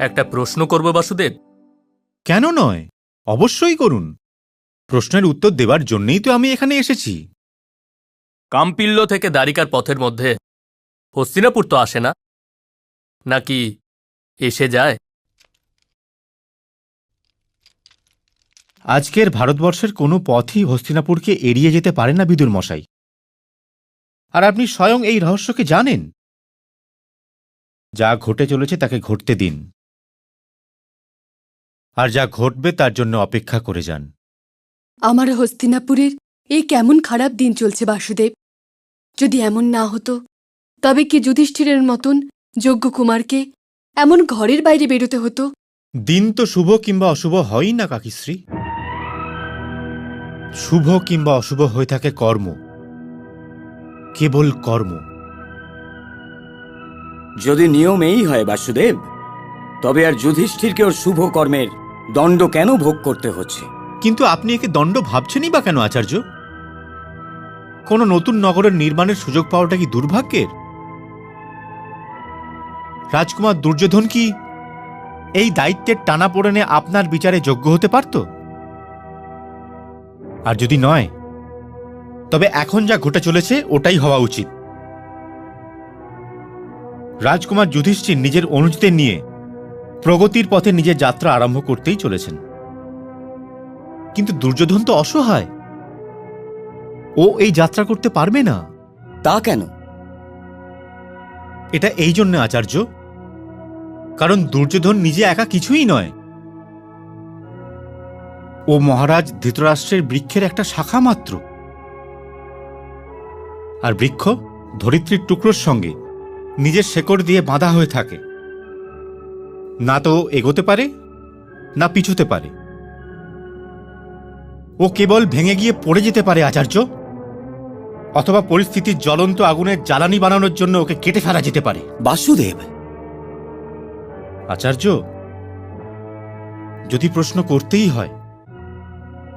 একটা প্রশ্ন করব বাসুদেব? কেন নয়? অবশ্যই করুন। প্রশ্নের উত্তর দেবার জন্যই তো আমি এখানে এসেছি। কাম্পিল্য থেকে দ্বারিকার পথের মধ্যে হস্তিনাপুর তো আসে না? নাকি এসে যায়? আজকের ভারতবর্ষের কোনো পথই হস্তিনাপুরকে এড়িয়ে যেতে পারে না বিদুর মশাই আর আপনি স্বয়ং এই রহস্যকে জানেন। যা ঘটে চলেছে তাকে ঘটতে দিন। আর যা ঘটবে তার জন্য অপেক্ষা করে যান। আমার হস্তিনাপুরের এই কেমন খারাপ দিন চলছে বাসুদেব। যদি এমন না হতো তবে কি যুধিষ্ঠিরের মতন যোগ্য কুমারকে এমন ঘরের বাইরে বেরোতে হতো? দিন তো শুভ কিংবা অশুভ হয়ই না কাকিশ্রী। শুভ কিংবা অশুভ হয়ে থাকে কর্ম। কেবল কর্ম। যদি নিয়ম এই হয় বাসুদেব তবে আর যুধিষ্ঠিরকে ওর শুভ কর্মের দণ্ড কেন ভোগ করতে হচ্ছে? কিন্তু আপনি একে দণ্ড ভাবছেনই বা কেন আচার্য? কোন নতুন নগরের নির্মাণের সুযোগ পাওয়াটা কি দুর্ভাগ্যের? রাজকুমার দুর্যোধন কি এই দায়িত্বের টানা পড়েনে আপনার বিচারে যোগ্য হতে পারত? আর যদি নয় তবে এখন যা ঘটে চলেছে ওটাই হওয়া উচিত। রাজকুমার যুধিষ্ঠির নিজের অনুজদের নিয়ে প্রগতির পথে নিজের যাত্রা আরম্ভ করতেই চলেছেন। কিন্তু দুর্যোধন তো অসহায়। ও এই যাত্রা করতে পারবে না। তা কেন? এটা এই জন্য আচার্য কারণ দুর্যোধন নিজে একা কিছুই নয়। ও মহারাজ ধৃতরাষ্ট্রের বৃক্ষের একটা শাখা মাত্র। আর বৃক্ষ ধরিত্রীর টুকরোর সঙ্গে নিজের শেকড় দিয়ে বাঁধা হয়ে থাকে। না তো ও এগোতে পারে না পিছুতে পারে। ও কেবল ভেঙে গিয়ে পড়ে যেতে পারে আচার্য। অথবা পরিস্থিতির জ্বলন্ত আগুনের জ্বালানি বানানোর জন্য ওকে কেটে ফেলা যেতে পারে। বাসুদেব! আচার্য যদি প্রশ্ন করতেই হয়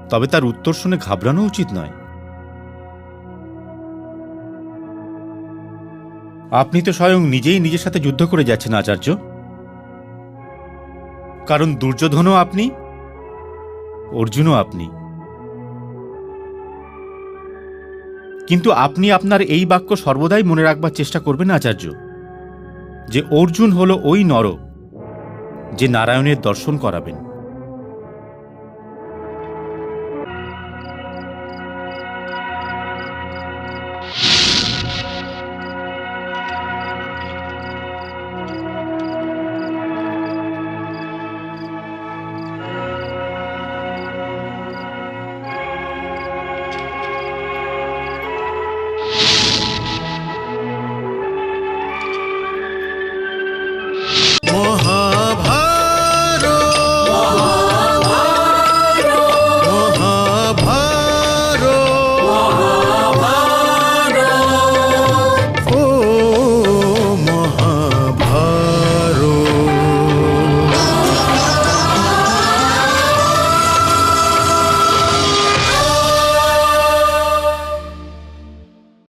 তবে তার উত্তর শুনে ঘাবড়ানো উচিত নয়। আপনি তো স্বয়ং নিজেই নিজের সাথে যুদ্ধ করে যাচ্ছেন, আচার্য। কারণ দুর্যোধনও আপনি, অর্জুনও আপনি। কিন্তু আপনি আপনার এই বাক্য সর্বদাই মনে রাখবার চেষ্টা করবেন, আচার্য, যে অর্জুন হল ওই নর যে নারায়ণের দর্শন করাবেন।